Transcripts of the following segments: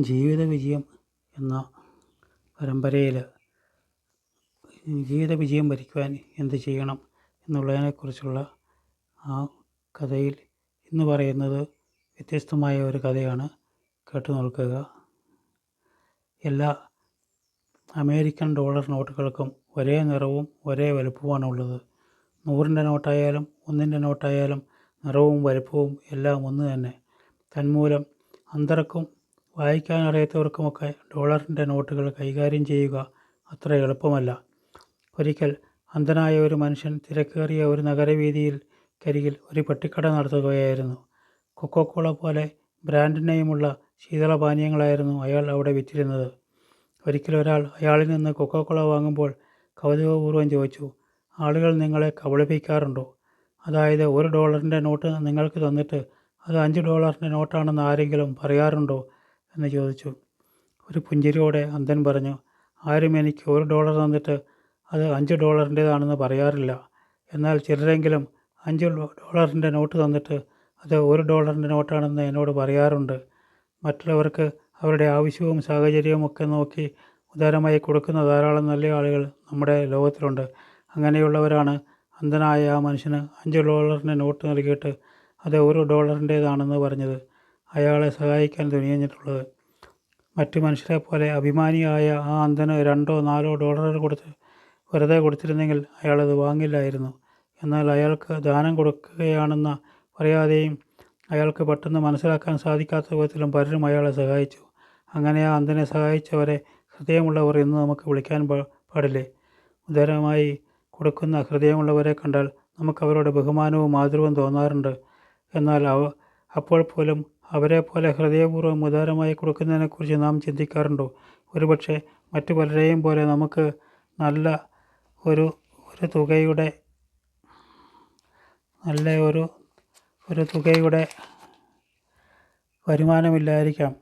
ജീവിത വിജയം എന്ന പരമ്പരയിൽ ജീവിത വിജയം വരിക്കുവാൻ എന്ത് ചെയ്യണം എന്നുള്ളതിനെക്കുറിച്ചുള്ള ആ കഥയിൽ ഇന്ന് പറയുന്നത് വ്യത്യസ്തമായ ഒരു കഥയാണ്. കേട്ടു നോക്കുക. എല്ലാ അമേരിക്കൻ ഡോളർ നോട്ടുകൾക്കും ഒരേ നിറവും ഒരേ വലുപ്പവുമാണുള്ളത് നൂറിന്റെ നോട്ടായാലും ഒന്നിന്റെ നോട്ടായാലും നിറവും വലുപ്പവും എല്ലാം ഒന്ന് തന്നെ. തന്മൂലം അന്ധർക്കും വായിക്കാൻ അറിയാത്തവർക്കുമൊക്കെ ഡോളറിന്റെ നോട്ടുകൾ കൈകാര്യം ചെയ്യുക അത്ര എളുപ്പമല്ല. ഒരിക്കൽ അന്ധനായ ഒരു മനുഷ്യൻ തിരക്കേറിയ ഒരു നഗരവീതിയിൽ കരികിൽ ഒരു പെട്ടിക്കട നടത്തുകയായിരുന്നു. കൊക്കോക്കോള പോലെ ബ്രാൻഡ് നെയിമുള്ള ശീതളപാനീയങ്ങളായിരുന്നു അയാൾ അവിടെ വിറ്റിരുന്നത്. ഒരിക്കലൊരാൾ അയാളിൽ നിന്ന് കൊക്കോക്കോള വാങ്ങുമ്പോൾ കൗതുകപൂർവം ചോദിച്ചു ആളുകൾ നിങ്ങളെ കബളിപ്പിക്കാറുണ്ടോ? അതായത് ഒരു ഡോളറിന്റെ നോട്ട് നിങ്ങൾക്ക് തന്നിട്ട് അത് അഞ്ച് ഡോളറിന്റെ നോട്ടാണെന്ന് ആരെങ്കിലും പറയാറുണ്ടോ? എന്ന് ചോദിച്ചു. ഒരു പുഞ്ചിരിയോടെ അന്ധൻ പറഞ്ഞു ആരും എനിക്ക് ഒരു ഡോളർ തന്നിട്ട് അത് അഞ്ച് ഡോളറിന്റേതാണെന്ന് പറയാറില്ല. എന്നാൽ ചിലരെങ്കിലും അഞ്ച് ഡോളറിന്റെ നോട്ട് തന്നിട്ട് അത് ഒരു ഡോളറിന്റെ നോട്ടാണെന്ന് എന്നോട് പറയാറുണ്ട്. മറ്റുള്ളവർക്ക് അവരുടെ ആവശ്യവും സാഹചര്യവും ഒക്കെ നോക്കി ഉദാരമായി കൊടുക്കുന്ന ധാരാളം നല്ല ആളുകൾ നമ്മുടെ ലോകത്തിലുണ്ട്. അങ്ങനെയുള്ളവരാണ് അന്ധനായ ആ മനുഷ്യന് അഞ്ച് ഡോളറിന്റെ നോട്ട് നൽകിയിട്ട് അത് ഒരു ഡോളറിന്റേതാണെന്ന് പറഞ്ഞത്. അയാളെ സഹായിക്കാൻ തുനിഞ്ഞിട്ടുള്ളത് മറ്റു മനുഷ്യരെ പോലെ അഭിമാനിയായ ആ അന്ധന് രണ്ടോ നാലോ ഡോളർ കൊടുത്ത് വെറുതെ കൊടുത്തിരുന്നെങ്കിൽ അയാളത് വാങ്ങില്ലായിരുന്നു. എന്നാൽ അയാൾക്ക് ദാനം കൊടുക്കുകയാണെന്ന പറയാതെയും അയാൾക്ക് പെട്ടെന്ന് മനസ്സിലാക്കാൻ സാധിക്കാത്ത വിധത്തിലും പലരും അയാളെ സഹായിച്ചു. അങ്ങനെ ആ അന്ധനെ സഹായിച്ചവരെ ഹൃദയമുള്ളവർ എന്ന് നമുക്ക് വിളിക്കാൻ പാടില്ലേ? ഉദാരമായി കൊടുക്കുന്ന ഹൃദയമുള്ളവരെ കണ്ടാൽ നമുക്ക് അവരോട് ബഹുമാനവും ആദരവും തോന്നാറുണ്ട്. എന്നാൽ അവ അപ്പോൾ പോലും അവരെ പോലെ ഹൃദയപൂർവം ഉദാരമായി കൊടുക്കുന്നതിനെക്കുറിച്ച് നാം ചിന്തിക്കാറുണ്ടോ? ഒരുപക്ഷെ മറ്റു പലരെയും പോലെ നമുക്ക് നല്ല ഒരു ഒരു തുകയുടെ നല്ല ഒരു ഒരു തുകയുടെ വരുമാനമില്ലായിരിക്കാം.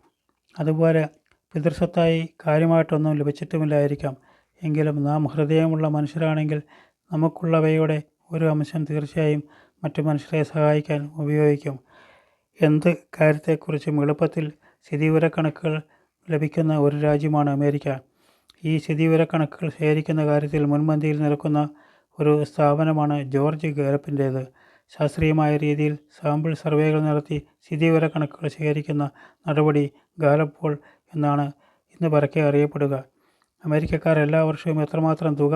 അതുപോലെ പിതൃസ്വത്തായി കാര്യമായിട്ടൊന്നും ലഭിച്ചിട്ടുമില്ലായിരിക്കാം. എങ്കിലും നാം ഹൃദയമുള്ള മനുഷ്യരാണെങ്കിൽ നമുക്കുള്ളവയുടെ ഒരു അംശം തീർച്ചയായും മറ്റു മനുഷ്യരെ സഹായിക്കാൻ ഉപയോഗിക്കും. എന്ത് കാര്യത്തെക്കുറിച്ചും എളുപ്പത്തിൽ സ്ഥിതിവിവരക്കണക്കുകൾ ലഭിക്കുന്ന ഒരു രാജ്യമാണ് അമേരിക്ക. ഈ സ്ഥിതിവിവരക്കണക്കുകൾ ശേഖരിക്കുന്ന കാര്യത്തിൽ മുൻപന്തിയിൽ നിൽക്കുന്ന ഒരു സ്ഥാപനമാണ് ജോർജ് ഗാലപ്പിന്റേത്. ശാസ്ത്രീയമായ രീതിയിൽ സാമ്പിൾ സർവേകൾ നടത്തി സ്ഥിതിവിവരക്കണക്കുകൾ ശേഖരിക്കുന്ന നടപടി ഗാലപ്പോൾ എന്നാണ് ഇന്ന് പരക്കെ അറിയപ്പെടുക. അമേരിക്കക്കാർ എല്ലാ വർഷവും എത്രമാത്രം തുക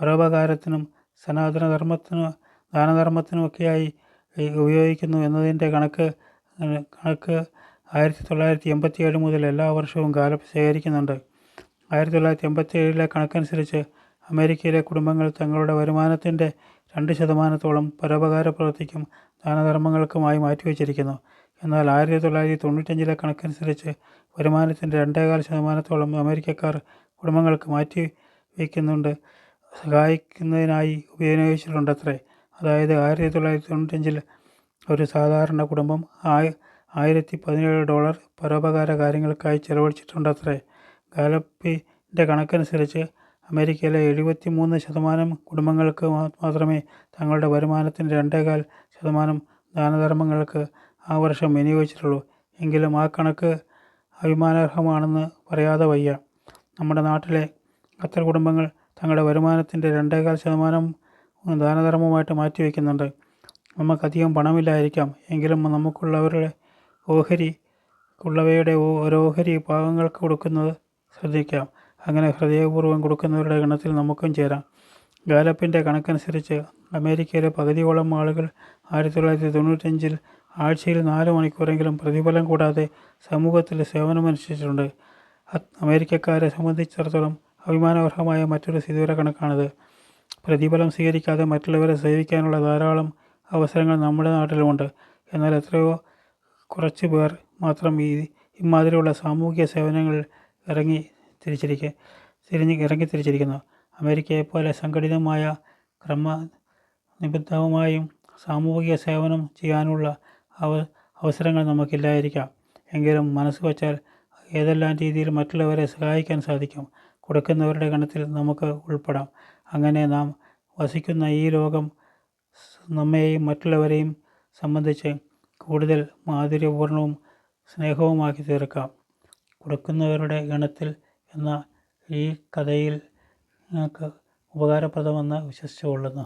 പരോപകാരത്തിനും സനാതനധർമ്മത്തിനും ദാനധർമ്മത്തിനുമൊക്കെയായി ഉപയോഗിക്കുന്നു എന്നതിന്റെ കണക്ക് കണക്ക് ആയിരത്തി തൊള്ളായിരത്തി എൺപത്തി ഏഴ് മുതൽ എല്ലാ വർഷവും ഗാലപ്പ് ശേഖരിക്കുന്നുണ്ട്. ആയിരത്തി തൊള്ളായിരത്തി എൺപത്തി ഏഴിലെ കണക്കനുസരിച്ച് അമേരിക്കയിലെ കുടുംബങ്ങൾ തങ്ങളുടെ വരുമാനത്തിന്റെ രണ്ട് ശതമാനത്തോളം പരോപകാര പ്രവൃത്തിക്കും ദാനധർമ്മങ്ങൾക്കുമായി മാറ്റിവെച്ചിരിക്കുന്നു. എന്നാൽ ആയിരത്തി തൊള്ളായിരത്തി തൊണ്ണൂറ്റഞ്ചിലെ കണക്കനുസരിച്ച് വരുമാനത്തിന്റെ രണ്ടേകാൽ ശതമാനത്തോളം അമേരിക്കക്കാർ കുടുംബങ്ങൾക്ക് മാറ്റി വയ്ക്കുന്നുണ്ട് സഹായിക്കുന്നതിനായി ഉപയോഗിച്ചിട്ടുണ്ടത്രേ. അതായത് ആയിരത്തി തൊള്ളായിരത്തി തൊണ്ണൂറ്റഞ്ചിൽ ഒരു സാധാരണ കുടുംബം ആയി ആയിരത്തി പതിനേഴ് ഡോളർ പരോപകാര കാര്യങ്ങൾക്കായി ചെലവഴിച്ചിട്ടുണ്ടത്രേ. ഗാലപ്പിന്റെ കണക്കനുസരിച്ച് അമേരിക്കയിലെ എഴുപത്തി മൂന്ന് ശതമാനം കുടുംബങ്ങൾക്ക് മാത്രമേ തങ്ങളുടെ വരുമാനത്തിന്റെ രണ്ടേകാൽ ശതമാനം ദാനധർമ്മങ്ങൾക്ക് ആ വർഷം വിനിയോഗിച്ചിട്ടുള്ളൂ. എങ്കിലും ആ കണക്ക് അഭിമാനാർഹമാണെന്ന് പറയാതെ വയ്യ. നമ്മുടെ നാട്ടിലെ ഖത്തർ കുടുംബങ്ങൾ തങ്ങളുടെ വരുമാനത്തിന്റെ രണ്ടേകാൽ ശതമാനം ദാനധർമ്മമായിട്ട് മാറ്റിവെക്കുന്നുണ്ട്. നമുക്കധികം പണമില്ലായിരിക്കാം. എങ്കിലും നമുക്കുള്ളവരുടെ ഓഹരി ഉള്ളവയുടെ ഓരോഹരി ഭാഗങ്ങൾക്ക് കൊടുക്കുന്നത് ശ്രദ്ധിക്കാം. അങ്ങനെ ഹൃദയപൂർവം കൊടുക്കുന്നവരുടെ ഗണത്തിൽ നമുക്കും ചേരാം. ഗാലപ്പിന്റെ കണക്കനുസരിച്ച് അമേരിക്കയിലെ പകുതിയോളം ആളുകൾ ആയിരത്തി തൊള്ളായിരത്തി തൊണ്ണൂറ്റഞ്ചിൽ ആഴ്ചയിൽ നാല് മണിക്കൂറെങ്കിലും പ്രതിഫലം കൂടാതെ സമൂഹത്തിൽ സേവനമനുഷ്ഠിച്ചിട്ടുണ്ട് അമേരിക്കക്കാരെ സംബന്ധിച്ചിടത്തോളം അഭിമാനവർഹമായ മറ്റൊരു സ്ഥിതിവിവര കണക്കാണിത് പ്രതിഫലം സ്വീകരിക്കാതെ മറ്റുള്ളവരെ സേവിക്കാനുള്ള ധാരാളം അവസരങ്ങൾ നമ്മുടെ നാട്ടിലുമുണ്ട്. എന്നാൽ എത്രയോ കുറച്ച് പേർ മാത്രം ഈ ഇമാതിരിയുള്ള സാമൂഹിക സേവനങ്ങളിൽ ഇറങ്ങി തിരിച്ചിരിക്കുക തിരിഞ്ഞ് ഇറങ്ങി തിരിച്ചിരിക്കുന്നു. അമേരിക്കയെ പോലെ സംഘടിതമായ ക്രമ നിബദ്ധവുമായും സാമൂഹിക സേവനം ചെയ്യാനുള്ള അവ അവസരങ്ങൾ നമുക്കില്ലായിരിക്കാം. എങ്കിലും മനസ്സ് വച്ചാൽ ഏതെല്ലാം രീതിയിൽ മറ്റുള്ളവരെ സഹായിക്കാൻ സാധിക്കും കൊടുക്കുന്നവരുടെ ഗണത്തിൽ നമുക്ക് ഉൾപ്പെടാം. അങ്ങനെ നാം വസിക്കുന്ന ഈ ലോകം നമ്മെയും മറ്റുള്ളവരെയും സംബന്ധിച്ച് കൂടുതൽ മാധുര്യപൂർണവും സ്നേഹവുമാക്കി തീർക്കാം. കൊടുക്കുന്നവരുടെ ഗണത്തിൽ എന്ന ഈ കഥയിൽ ഉപകാരപ്രദമെന്ന് വിശ്വസിച്ചു കൊള്ളുന്നു